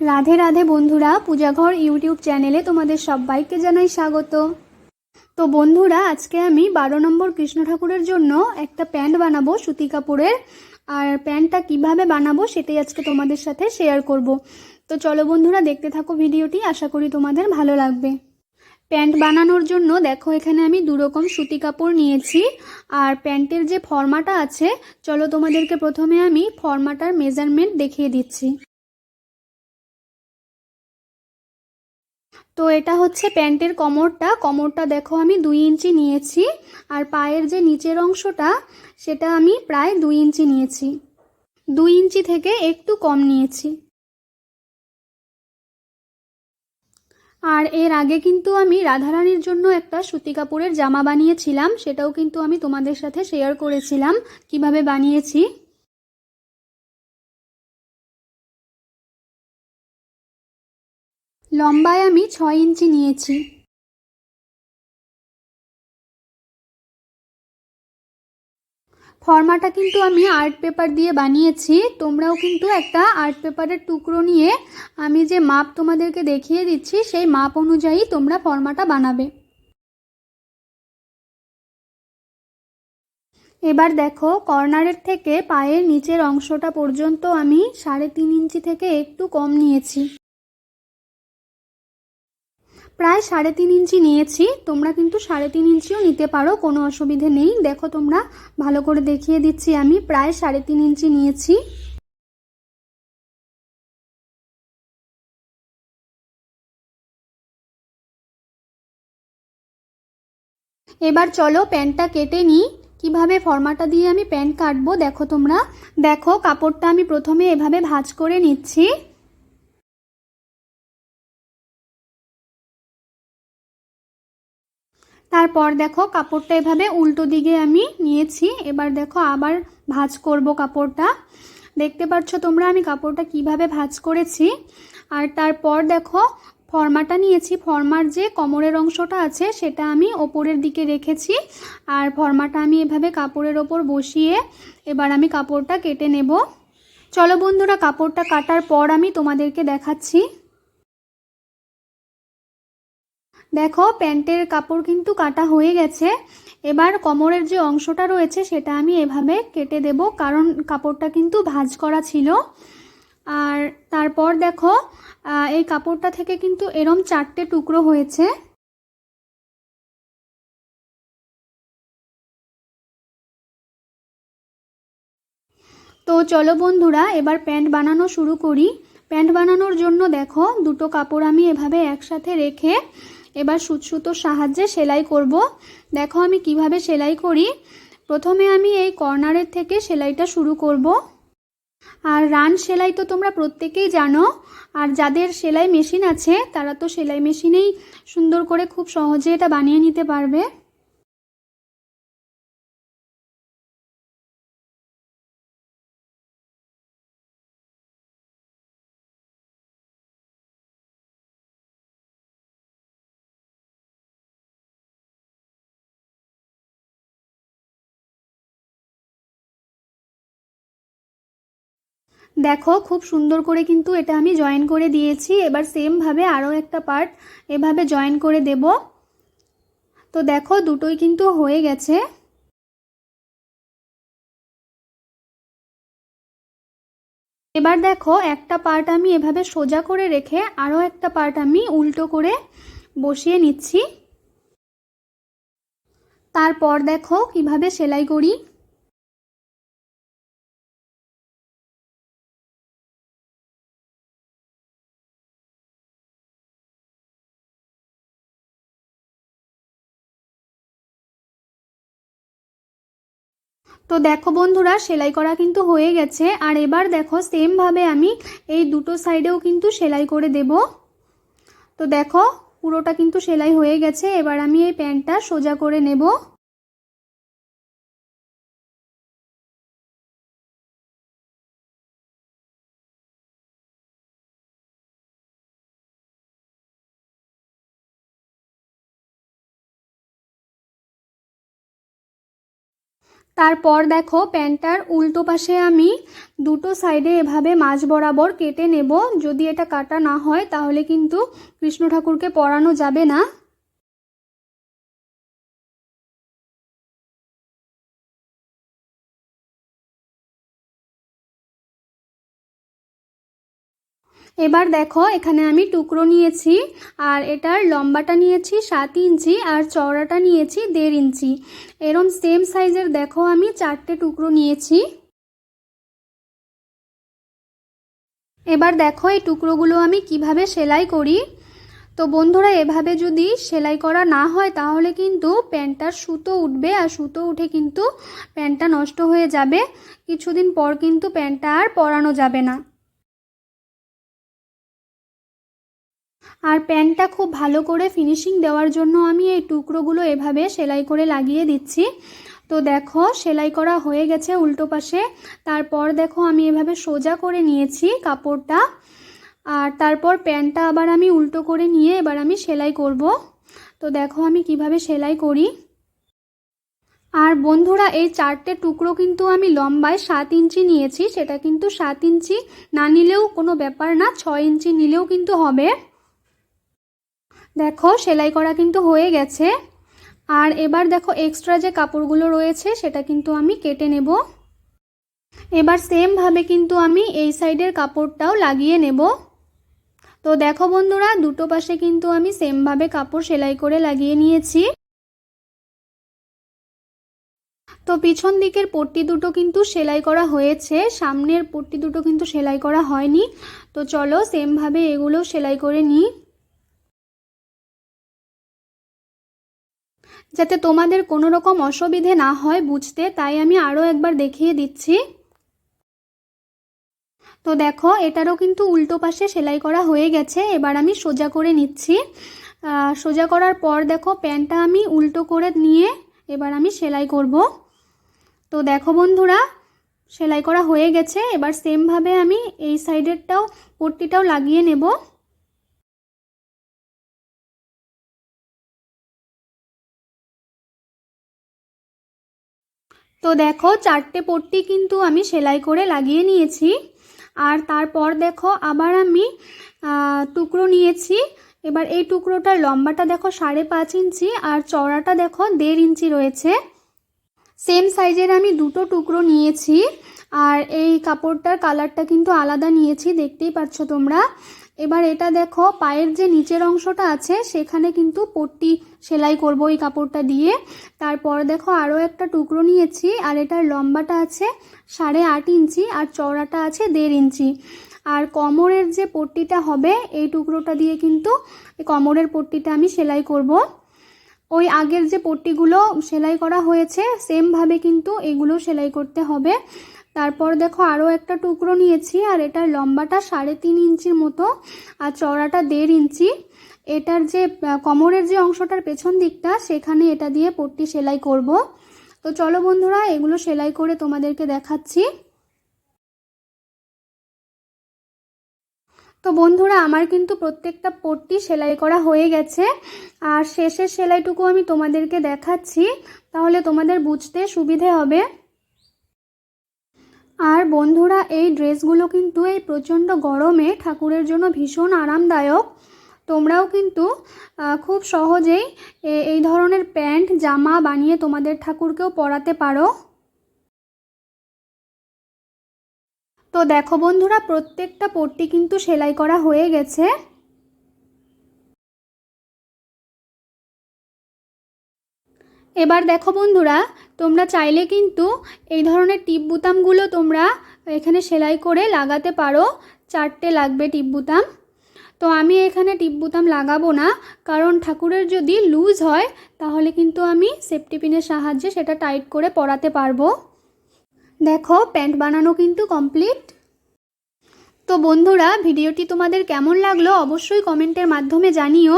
রাধে রাধে বন্ধুরা, পূজাঘর ইউটিউব চ্যানেলে তোমাদের সবাইকে জানাই স্বাগত। তো বন্ধুরা, আজকে আমি বারো নম্বর কৃষ্ণ ঠাকুরের জন্য একটা প্যান্ট বানাবো সুতি কাপড়ের। আর প্যান্টটা কীভাবে বানাবো সেটাই আজকে তোমাদের সাথে শেয়ার করব। তো চলো বন্ধুরা, দেখতে থাকো ভিডিওটি, আশা করি তোমাদের ভালো লাগবে। প্যান্ট বানানোর জন্য দেখো, এখানে আমি দু রকম সুতি কাপড় নিয়েছি। আর প্যান্টের যে ফর্মাটা আছে, চলো তোমাদেরকে প্রথমে আমি ফর্মাটার মেজারমেন্ট দেখিয়ে দিচ্ছি। তো এটা হচ্ছে প্যান্টের কমরটা। কমরটা দেখো আমি দুই ইঞ্চি নিয়েছি আর পায়ের যে নিচের অংশটা, সেটা আমি প্রায় দুই ইঞ্চি নিয়েছি। দুই ইঞ্চি থেকে একটু কম নিয়েছি। আর এর আগে কিন্তু আমি রাধারানীর জন্য একটা সুতি কাপড়ের জামা বানিয়েছিলাম, সেটাও কিন্তু আমি তোমাদের সাথে শেয়ার করেছিলাম। কীভাবে বানিয়েছি? লম্বায় আমি ছয় ইঞ্চি নিয়েছি। ফর্মাটা কিন্তু আমি আর্ট পেপার দিয়ে বানিয়েছি। তোমরাও কিন্তু একটা আর্ট পেপারের টুকরো নিয়ে আমি যে মাপ তোমাদেরকে দেখিয়ে দিচ্ছি, সেই মাপ অনুযায়ী তোমরা ফর্মাটা বানাবে। এবার দেখো, কর্নারের থেকে পায়ের নিচের অংশটা পর্যন্ত আমি সাড়ে তিন ইঞ্চি থেকে একটু কম নিয়েছি। প্রায় সাড়ে তিন ইঞ্চি নিয়েছি। তোমরা কিন্তু সাড়ে তিন ইঞ্চিও নিতে পারো, কোনো অসুবিধে নেই। দেখো তোমরা, ভালো করে দেখিয়ে দিচ্ছি আমি, প্রায় সাড়ে তিন ইঞ্চি নিয়েছি। এবার চলো প্যান্টটা কেটে নিই। কীভাবে ফর্মাটা দিয়ে আমি প্যান্ট কাটবো, দেখো তোমরা। দেখো, কাপড়টা আমি প্রথমে এভাবে ভাজ করে নিচ্ছি। তারপর দেখো কাপড়টা এভাবে উল্টো দিকে আমি নিয়েছি। এবার দেখো আবার ভাজ করব কাপড়টা। দেখতে পাচ্ছ তোমরা আমি কাপড়টা কীভাবে ভাজ করেছি। আর তারপর দেখো ফর্মাটা নিয়েছি। ফর্মার যে কোমরের অংশটা আছে সেটা আমি ওপরের দিকে রেখেছি। আর ফর্মাটা আমি এভাবে কাপড়ের ওপর বসিয়ে এবার আমি কাপড়টা কেটে নেব। চলো বন্ধুরা, কাপড়টা কাটার পর আমি তোমাদেরকে দেখাচ্ছি। দেখো, প্যান্টের কাপড় কিন্তু কাটা হয়ে গেছে। এবার কোমরের যে অংশটা রয়েছে, সেটা আমি এভাবে কেটে দেব, কারণ কাপড়টা কিন্তু ভাঁজ করা ছিল। আর তারপর দেখো এই কাপড়টা থেকে কিন্তু এরম চারটে টুকরো হয়েছে। তো চলো বন্ধুরা, এবার প্যান্ট বানানো শুরু করি। প্যান্ট বানানোর জন্য দেখো, দুটো কাপড় আমি এভাবে একসাথে রেখে এবার সুত সুতোর সাহায্যে সেলাই করব। দেখো আমি কীভাবে সেলাই করি। প্রথমে আমি এই কর্নারের থেকে সেলাইটা শুরু করব। আর রান সেলাই তো তোমরা প্রত্যেকেই জানো। আর যাদের সেলাই মেশিন আছে, তারা তো সেলাই মেশিনেই সুন্দর করে খুব সহজে এটা বানিয়ে নিতে পারবে। দেখো, খুব সুন্দর করে কিন্তু এটা আমি জয়েন করে দিয়েছি। এবার সেমভাবে আরও একটা পার্ট এভাবে জয়েন করে দেব। তো দেখো, দুটোই কিন্তু হয়ে গেছে। এবার দেখো, একটা পার্ট আমি এভাবে সোজা করে রেখে আরও একটা পার্ট আমি উল্টো করে বসিয়ে নিচ্ছি। তারপর দেখো, কীভাবে সেলাই করি। তো দেখো বন্ধুরা, সেলাই করা কিন্তু হয়ে গেছে। আর এবার দেখো সেমভাবে আমি এই দুটো সাইডেও কিন্তু সেলাই করে দেব। তো দেখো, পুরোটা কিন্তু সেলাই হয়ে গেছে। এবার আমি এই প্যান্টটা সোজা করে নেব। তারপর দেখো প্যান্টটার উল্টো পাশে আমি দুটো সাইডে এভাবে মাঝ বরাবর কেটে নেব। যদি এটা কাটা না হয়, তাহলে কিন্তু কৃষ্ণ ঠাকুরকে পরানো যাবে না। এবার দেখো, এখানে আমি টুকরো নিয়েছি, আর এটার লম্বাটা নিয়েছি সাত ইঞ্চি, আর চওড়াটা নিয়েছি দেড় ইঞ্চি। এরম সেম সাইজের দেখো, আমি চারটে টুকরো নিয়েছি। এবার দেখো, এই টুকরোগুলো আমি কীভাবে সেলাই করি। তো বন্ধুরা, এভাবে যদি সেলাই করা না হয়, তাহলে কিন্তু প্যান্টটার সুতো উঠবে, আর সুতো উঠে কিন্তু প্যান্টটা নষ্ট হয়ে যাবে। কিছুদিন পর কিন্তু প্যান্টটা আর পরানো যাবে না। আর প্যান্টটা খুব ভালো করে ফিনিশিং দেওয়ার জন্য আমি এই টুকরোগুলো এভাবে সেলাই করে লাগিয়ে দিচ্ছি। তো দেখো, সেলাই করা হয়ে গেছে উল্টো পাশে। তারপর দেখো, আমি এভাবে সোজা করে নিয়েছি কাপড়টা। আর তারপর প্যান্টটা আবার আমি উল্টো করে নিয়ে এবার আমি সেলাই করব। তো দেখো, আমি কীভাবে সেলাই করি। আর বন্ধুরা, এই চারটে টুকরো কিন্তু আমি লম্বায় সাত ইঞ্চি নিয়েছি। সেটা কিন্তু সাত ইঞ্চি না নিলেও কোনো ব্যাপার না, ছয় ইঞ্চি নিলেও কিন্তু হবে। দেখো, সেলাই করা কিন্তু হয়ে গেছে। আর এবার দেখো এক্সট্রা যে কাপড়গুলো রয়েছে, সেটা কিন্তু আমি কেটে নেব। এবার সেমভাবে কিন্তু আমি এই সাইডের কাপড়টাও লাগিয়ে নেব। তো দেখো বন্ধুরা, দুটো পাশে কিন্তু আমি সেমভাবে কাপড় সেলাই করে লাগিয়ে নিয়েছি। তো পিছন দিকের পট্টি দুটো কিন্তু সেলাই করা হয়েছে, সামনের পট্টি দুটো কিন্তু সেলাই করা হয়নি। তো চলো সেমভাবে এগুলো সেলাই করে নিই। যাতে তোমাদের কোনো রকম অসুবিধে না হয় বুঝতে, তাই আমি আরও একবার দেখিয়ে দিচ্ছি। তো দেখো, এটারও কিন্তু উল্টো পাশে সেলাই করা হয়ে গেছে, এবার আমি সোজা করে নিচ্ছি। সোজা করার পর দেখো প্যান্টটা আমি উল্টো করে নিয়ে এবার আমি সেলাই করব। তো দেখো বন্ধুরা, সেলাই করা হয়ে গেছে, এবার সেমভাবে আমি এই সাইডেরটাও, পট্টিটাও লাগিয়ে নেব। তো দেখো চারটে পট্টি কিন্তু আমি সেলাই করে লাগিয়ে নিয়েছি। আর তারপর দেখো আবার আমি টুকরো নিয়েছি। এবার এই টুকরোটার লম্বাটা দেখো সাড়ে পাঁচ ইঞ্চি আর চওড়াটা দেখো দেড় ইঞ্চি রয়েছে। সেম সাইজের আমি দুটো টুকরো নিয়েছি। আর এই কাপড়টার কালারটা কিন্তু আলাদা নিয়েছি, দেখতেই পাচ্ছ তোমরা। এবার এটা দেখো, পায়ের যে নিচের অংশটা আছে, সেখানে কিন্তু পট্টি সেলাই করব এই কাপড়টা দিয়ে। তারপর দেখো আরও একটা টুকরো নিয়েছি, আর এটার লম্বাটা আছে সাড়ে আট ইঞ্চি, আর চওড়াটা আছে দেড় ইঞ্চি। আর কমরের যে পট্টিটা হবে, এই টুকরোটা দিয়ে কিন্তু কমরের পট্টিটা আমি সেলাই করব। ওই আগের যে পট্টিগুলো সেলাই করা হয়েছে, সেমভাবে কিন্তু এগুলো সেলাই করতে হবে। তারপর দেখো আরও একটা টুকরো নিয়েছি, আর এটার লম্বাটা সাড়ে তিন ইঞ্চির মতো আর চড়াটা দেড় ইঞ্চি। এটার যে কমরের যে অংশটার পেছন দিকটা, সেখানে এটা দিয়ে পট্টি সেলাই করব। তো চলো বন্ধুরা, এগুলো সেলাই করে তোমাদেরকে দেখাচ্ছি। তো বন্ধুরা, আমার কিন্তু প্রত্যেকটা পট্টি সেলাই করা হয়ে গেছে, আর শেষের সেলাইটুকু আমি তোমাদেরকে দেখাচ্ছি, তাহলে তোমাদের বুঝতে সুবিধে হবে। আর বন্ধুরা, এই ড্রেসগুলো কিন্তু এই প্রচণ্ড গরমে ঠাকুরের জন্য ভীষণ আরামদায়ক। তোমরাও কিন্তু খুব সহজেই এই ধরনের প্যান্ট, জামা বানিয়ে তোমাদের ঠাকুরকেও পরাতে পারো। তো দেখো বন্ধুরা, প্রত্যেকটা পট্টি কিন্তু সেলাই করা হয়ে গেছে। এবার দেখো বন্ধুরা, তোমরা চাইলে কিন্তু এই ধরনের টিপ বুতামগুলো তোমরা এখানে সেলাই করে লাগাতে পারো। চারটে লাগবে টিপ বুতাম। তো আমি এখানে টিপ বুতাম লাগাবো না, কারণ ঠাকুরের যদি লুজ হয়, তাহলে কিন্তু আমি সেফটি পিনের সাহায্যে সেটা টাইট করে পরাতে পারব। দেখো, প্যান্ট বানানো কিন্তু কমপ্লিট। তো বন্ধুরা, ভিডিওটি তোমাদের কেমন লাগল অবশ্যই কমেন্টের মাধ্যমে জানিও।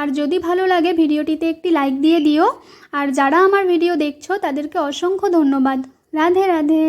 আর যদি ভালো লাগে ভিডিওটিতে একটি লাইক দিয়ে দিও। আর যারা আমার ভিডিও দেখছ তাদেরকে অসংখ্য ধন্যবাদ। রাধে রাধে।